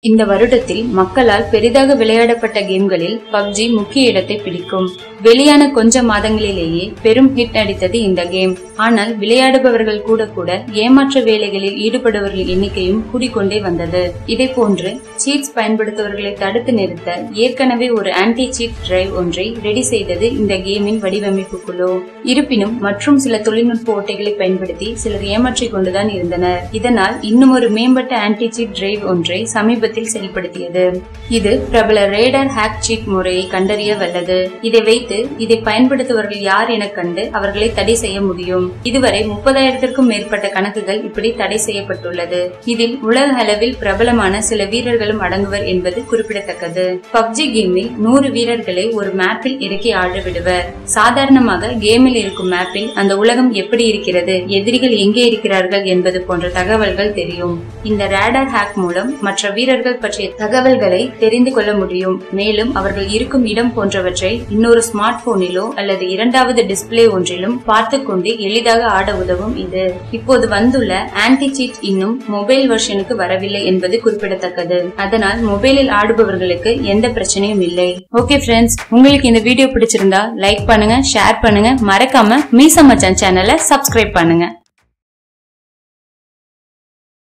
இந்த வருடத்தில் மக்களால் பெரிதாக விளையாடப்பட்ட கேம்களில் பப்ஜி முக்கிய இடத்தை பிடிக்கும். வெளியான கொஞ்ச மாதங்களிலேயே பெரும் ஹிட் அடித்தது இந்த கேம் ஆனால் விளையாடுபவர்கள் கூட கூட ஏமாற்ற வேலைகளில் ஈடுபடுபவர்கள் எண்ணிக்கையும் கூடிக்கொண்டே வந்தது. இதே போன்று சீட்ஸ் பயன்படுத்துபவர்களை தடுத்து நிறுத்த ஏற்கனவே ஒரு ஆன்டி சீட் டிரைவ் ஒன்றை ரெடி செய்தது இந்த கேமின் வடிவமைப்பு குழு. இருப்பினும் மற்றும் சில தொழில்நுட்ப ஓட்டைகளை பயன்படுத்தி சிலர் ஏமாற்றிக் கொண்டுதான் இருந்தனர். இதனால் இன்னும் ஒரு மேம்பட்ட ஆன்டி சீட் டிரைவ் ஒன்றை சமீபத்தில் செயல்படுத்தியது இது பிரபல ரேடர் ஹேக் சீட் முறையை கண்டறிய வல்லது. இதை வைத்து இதை பயன்படுத்துபவர்கள் யார் என கண்டு அவர்களை தடை செய்ய முடியும். இதுவரை முப்பதாயிரத்திற்கும் மேற்பட்ட கணக்குகள் இப்படி தடை செய்யப்பட்டுள்ளது. இதில் உலக அளவில் பிரபலமான சில வீரர்களும் அடங்குவர் என்பது குறிப்பிடத்தக்கது. பப்ஜி கேமில் நூறு வீரர்களை ஒரு மேப்பில் இறக்கி ஆட விடுவர் சாதாரணமாக கேமில் இருக்கும் மேப்பில் அந்த உலகம் எப்படி இருக்கிறது எதிரிகள் எங்கே இருக்கிறார்கள் என்பது போன்ற தகவல்கள் தெரியும். இந்த ரேடர் ஹேக் மூலம் மற்ற வீரர்கள் பற்றிய தகவல்களை தெரிந்து கொள்ள முடியும். மேலும் அவர்கள் இருக்கும் இடம் போன்றவற்றை இன்னொரு ஸ்மார்ட் போனிலோ அல்லது இரண்டாவது டிஸ்பிளே ஒன்றிலும் பார்த்து கொண்டு எளிதாக ஆட உதவும் இது. இப்போது வந்துள்ள ஆன்டி சீட் இன்னும் மொபைல் வெர்ஷனுக்கு வரவில்லை என்பது குறிப்பிடத்தக்கது. அதனால் மொபைலில் ஆடுபவர்களுக்கு எந்த பிரச்சனையும் இல்லை. ஓகே ஃப்ரெண்ட்ஸ் உங்களுக்கு இந்த வீடியோ பிடிச்சிருந்தா லைக் பண்ணுங்க ஷேர் பண்ணுங்க. மறக்காம மீசா மச்சான் சேனலை சப்ஸ்கிரைப் பண்ணுங்க.